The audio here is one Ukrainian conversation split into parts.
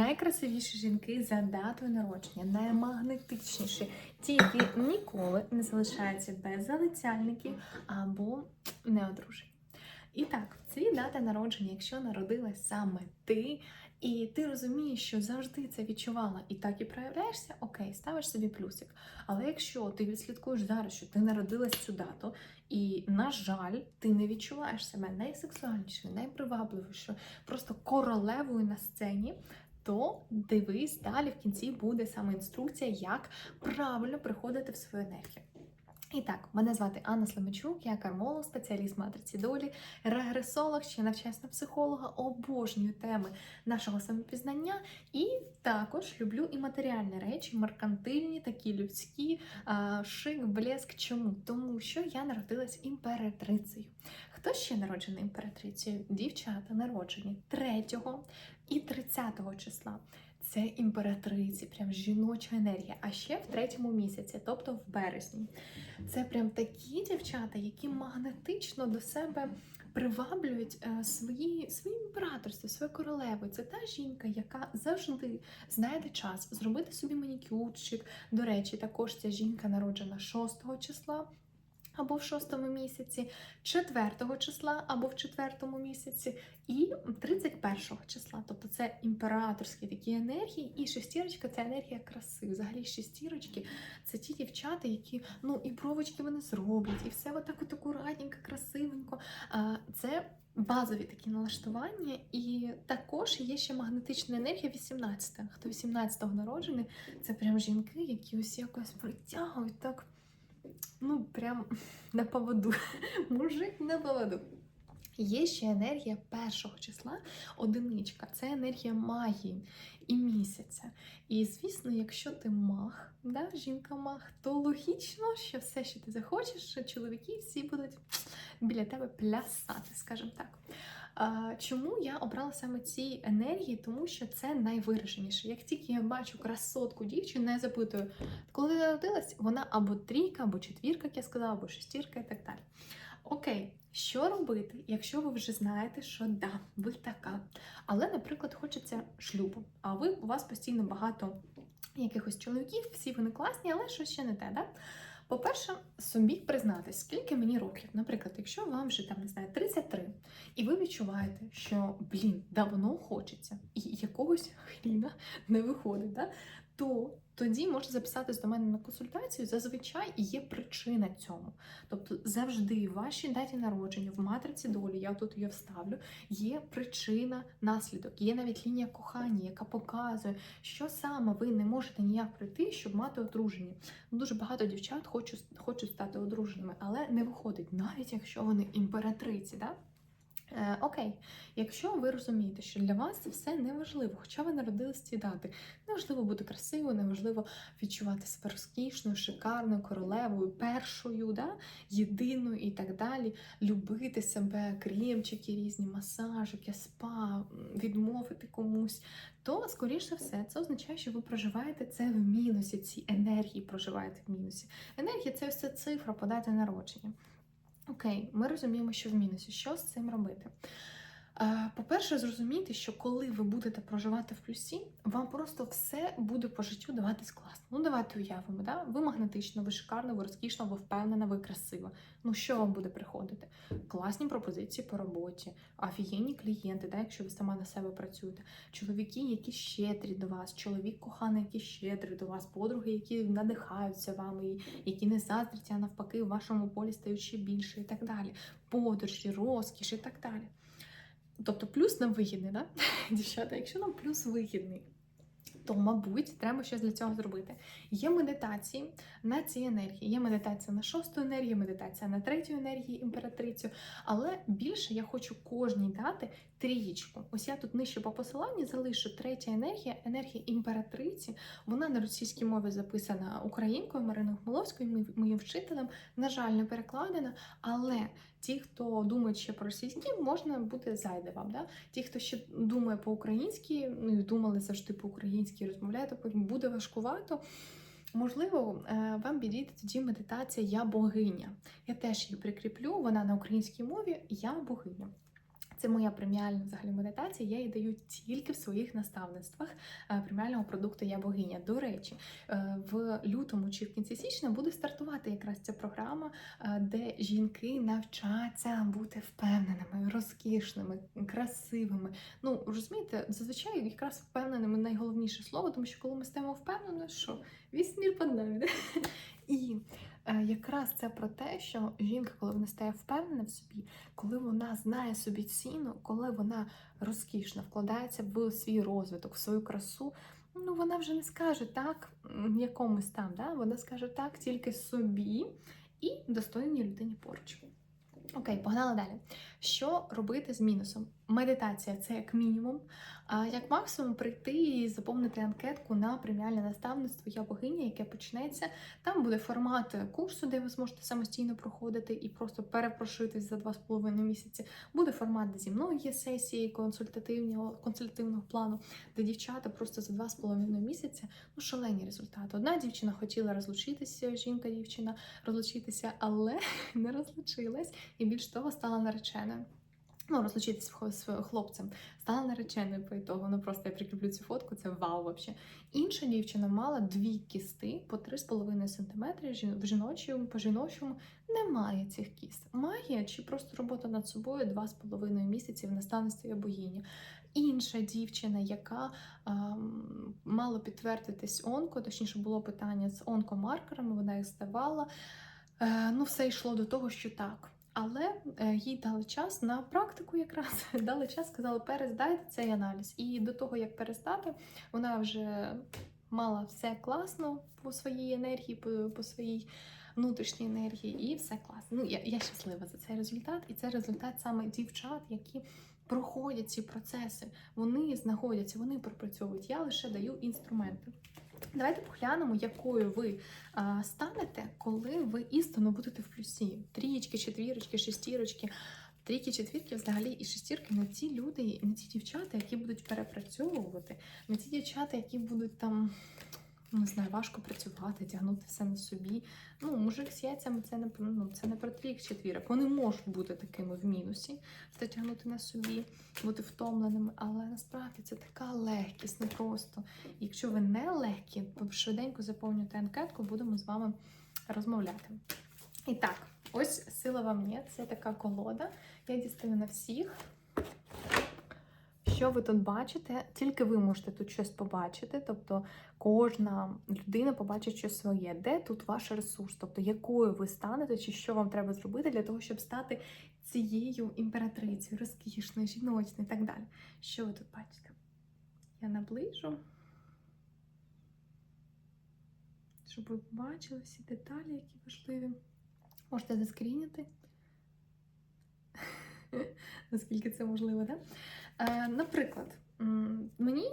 Найкрасивіші жінки за датою народження, наймагнетичніші, ті, які ніколи не залишаються без залицяльників або неодружені. І так, в цій дати народження, якщо народилась саме ти, і ти розумієш, що завжди це відчувала і так і проявляєшся, окей, ставиш собі плюсик. Але якщо ти відслідкуєш зараз, що ти народилась цю дату, і, на жаль, ти не відчуваєш себе найсексуальнішою, найпривабливішою, просто королевою на сцені, то дивись, далі в кінці буде саме інструкція, як правильно приходити в свою енергію. І так, мене звати Анна Сломичук, я кармолог, спеціаліст матриці долі, регресолог, ще навчаюсь на психолога, обожнюю теми нашого самопізнання і також люблю і матеріальні речі, меркантильні, такі людські, шик, блеск. Чому? Тому що я народилась імператрицею. Хто ще народжений імператрицею? Дівчата народжені 3 і 30 числа. Це імператриці, прям жіноча енергія. А ще в третьому місяці, тобто в березні. Це прям такі дівчата, які магнетично до себе приваблюють е, свої, своїм імператорство, свою королеву. Це та жінка, яка завжди знайде час зробити собі манікюрчик. До речі, також ця жінка народжена 6 числа. Або в шостому місяці, 4 числа, або в четвертому місяці, і 31 числа. Тобто це імператорські такі енергії, і шестірочка це енергія краси. Взагалі шестірочки це ті дівчата, які ну і бровочки вони зроблять, і все отак от акуратненько, красивенько. Це базові такі налаштування, і також є ще магнетична енергія 18. Хто 18-го народжений, це прям жінки, які ось якось притягують так. Ну, прям на поводу. Мужик на поводу. Є ще енергія першого числа, одиничка. Це енергія магії і місяця. І звісно, якщо ти маг, да, жінка-маг, то логічно, що все, що ти захочеш, чоловіки всі будуть біля тебе плясати, скажімо так. Чому я обрала саме ці енергії? Тому що це найвираженіше. Як тільки я бачу красотку дівчину, я запитую, коли народилась, вона або трійка, або четвірка, як я сказала, або шестірка і так далі. Окей, що робити, якщо ви вже знаєте, що да, ви така, але, наприклад, хочеться шлюбу, а ви у вас постійно багато якихось чоловіків, всі вони класні, але щось ще не те, да? По-перше, собі признатись, скільки мені років. Наприклад, якщо вам вже там не знаю 33, і ви відчуваєте, що блін, давно хочеться, і якогось хріна не виходить, да? то тоді можете записатись до мене на консультацію. Зазвичай є причина цьому. Тобто завжди в вашій даті народження, в матриці долі, я тут її вставлю, є причина наслідок, є навіть лінія кохання, яка показує, що саме ви не можете ніяк пройти, щоб мати одруження. Дуже багато дівчат хочуть, хочуть стати одруженими, але не виходить, навіть якщо вони імператриці. Да? Е, окей, якщо ви розумієте, що для вас це все неважливо, хоча ви народились ці дати, неважливо бути красивою, неважливо відчувати себе розкішною, шикарною, королевою, першою, да? єдиною і так далі, любити себе, кремчики, різні масажики, спа, відмовити комусь, то, скоріше все, це означає, що ви проживаєте це в мінусі, ці енергії проживаєте в мінусі. Енергія це все цифра по даті народження. Окей, ми розуміємо, що в мінусі. Що з цим робити? По-перше, зрозумійте, що коли ви будете проживати в плюсі, вам просто все буде по життю даватись класно. Ну, давайте уявимо, да? ви магнетично, ви шикарно, ви розкішно, ви впевнена, ви красива. Ну, що вам буде приходити? Класні пропозиції по роботі, офігенні клієнти, да? якщо ви сама на себе працюєте, чоловіки, які щедрі до вас, чоловік коханий, який щедрий до вас, подруги, які надихаються вами, які не заздрять, а навпаки, в вашому полі стають ще більше і так далі. Подорожі, розкіш і так далі. Тобто плюс нам вигідний, да? дівчата, якщо нам плюс вигідний, то, мабуть, треба щось для цього зробити. Є медитації на ці енергії. Є медитація на шосту енергію, медитація на третю енергію, імператрицю. Але більше я хочу кожній дати трієчку. Ось я тут нижче по посиланні залишу третя енергія, енергія імператриці. Вона на російській мові записана українкою Мариною Хмеловською, моїм вчителем. На жаль, не перекладена, але ті, хто думає ще про російські, можна бути зайде вам. Да? Ті, хто ще думає по-українськи, ну і думали завжди по-українськи, розмовляєте, буде важкувато. Можливо, е, вам підійде тоді медитація Я богиня. Я теж її прикріплю, вона на українській мові Я богиня. Це моя преміальна взагалі медитація. Я її даю тільки в своїх наставництвах е, преміального продукту Я богиня. До речі, е, в лютому чи в кінці січня буде стартувати якраз ця програма, е, де жінки навчаться бути впевненими, розкішними, красивими. Ну розумієте, зазвичай якраз впевненими найголовніше слово, тому що коли ми стаємо впевнені, що весь мір під нами. І якраз це про те, що жінка, коли вона стає впевнена в собі, коли вона знає собі ціну, коли вона розкішна, вкладається в свій розвиток, в свою красу. Ну, вона вже не скаже так якомусь там, да? вона скаже так тільки собі і достойній людині поруч. Окей, погнали далі. Що робити з мінусом? Медитація це як мінімум. А як максимум прийти і заповнити анкетку на преміальне наставництво Я богиня, яке почнеться. Там буде формат курсу, де ви зможете самостійно проходити і просто перепрошитись за два з половиною місяці. Буде формат, де зі мною є сесії консультативного консультативного плану, де дівчата просто за два з половиною місяця ну шалені результати. Одна дівчина хотіла розлучитися, жінка-дівчина розлучитися, але не розлучилась і більш того стала нареченою. Ну, розлучитися з хлопцем, стала нареченою по ітогу. Ну просто я прикріплю цю фотку, це вау вообще. Інша дівчина мала дві кісти по 3,5 см, в жіночому, по жіночому немає цих кіст. Має чи просто робота над собою 2,5 місяці в наставництві я богиня. Інша дівчина, яка ем, мала підтвердитись онко, точніше було питання з онкомаркерами, вона їх здавала. Е, ну, все йшло до того, що так. Але е, їй дали час на практику, якраз дали час, сказали, перездайте цей аналіз. І до того, як перестати, вона вже мала все класно по своїй енергії, по, по своїй внутрішній енергії, і все класно. Ну, я, я щаслива за цей результат, і це результат саме дівчат, які проходять ці процеси. Вони знаходяться, вони пропрацьовують. Я лише даю інструменти. Давайте поглянемо, якою ви а, станете, коли ви істинно будете в плюсі. Трієчки, четвірочки, шестірочки. Трійки, четвірки, взагалі, і шестірки не ті люди, не ті дівчата, які будуть перепрацьовувати, не ті дівчата, які будуть там, не знаю, важко працювати, тягнути все на собі. Ну, мужик з яйцями це не ну, це не про трійк четвірок. Вони можуть бути такими в мінусі, все тягнути на собі, бути втомленими, але насправді це така легкість, не просто. Якщо ви не легкі, то швиденько заповнюйте анкетку, будемо з вами розмовляти. І так, ось сила вам є. Це така колода. Я дістаю на всіх. Що ви тут бачите? Тільки ви можете тут щось побачити. Тобто кожна людина побачить щось своє. Де тут ваш ресурс? Тобто, якою ви станете, чи що вам треба зробити для того, щоб стати цією імператрицею, розкішною, жіночною і так далі. Що ви тут бачите? Я наближу, щоб ви побачили всі деталі, які важливі. Можете заскріняти. Наскільки це можливо, так? Е, наприклад, мені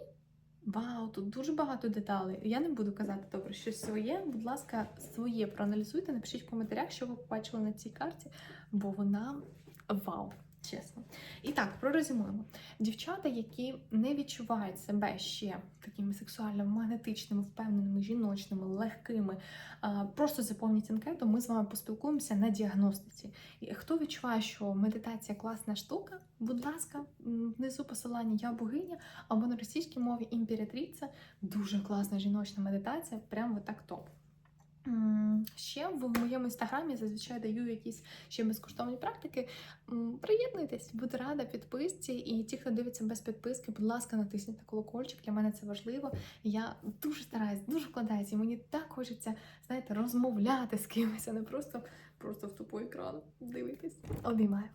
вау, тут дуже багато деталей. Я не буду казати добре щось своє. Будь ласка, своє проаналізуйте, напишіть в коментарях, що ви побачили на цій карті, бо вона вау. Чесно. І так, прорезюмуємо. Дівчата, які не відчувають себе ще такими сексуально магнетичними, впевненими, жіночними, легкими, просто заповніть анкету, ми з вами поспілкуємося на діагностиці. І хто відчуває, що медитація класна штука, будь ласка, внизу посилання Я богиня або на російській мові імператриця. Дуже класна жіночна медитація, прямо так топ. Ще в моєму інстаграмі зазвичай даю якісь ще безкоштовні практики. Приєднуйтесь, буду рада підписці. І ті, хто дивиться без підписки, будь ласка, натисніть на колокольчик. Для мене це важливо. Я дуже стараюсь, дуже вкладаюся. І мені так хочеться, знаєте, розмовляти з кимось, а не просто, просто в тупу екран дивитись. Обіймаю.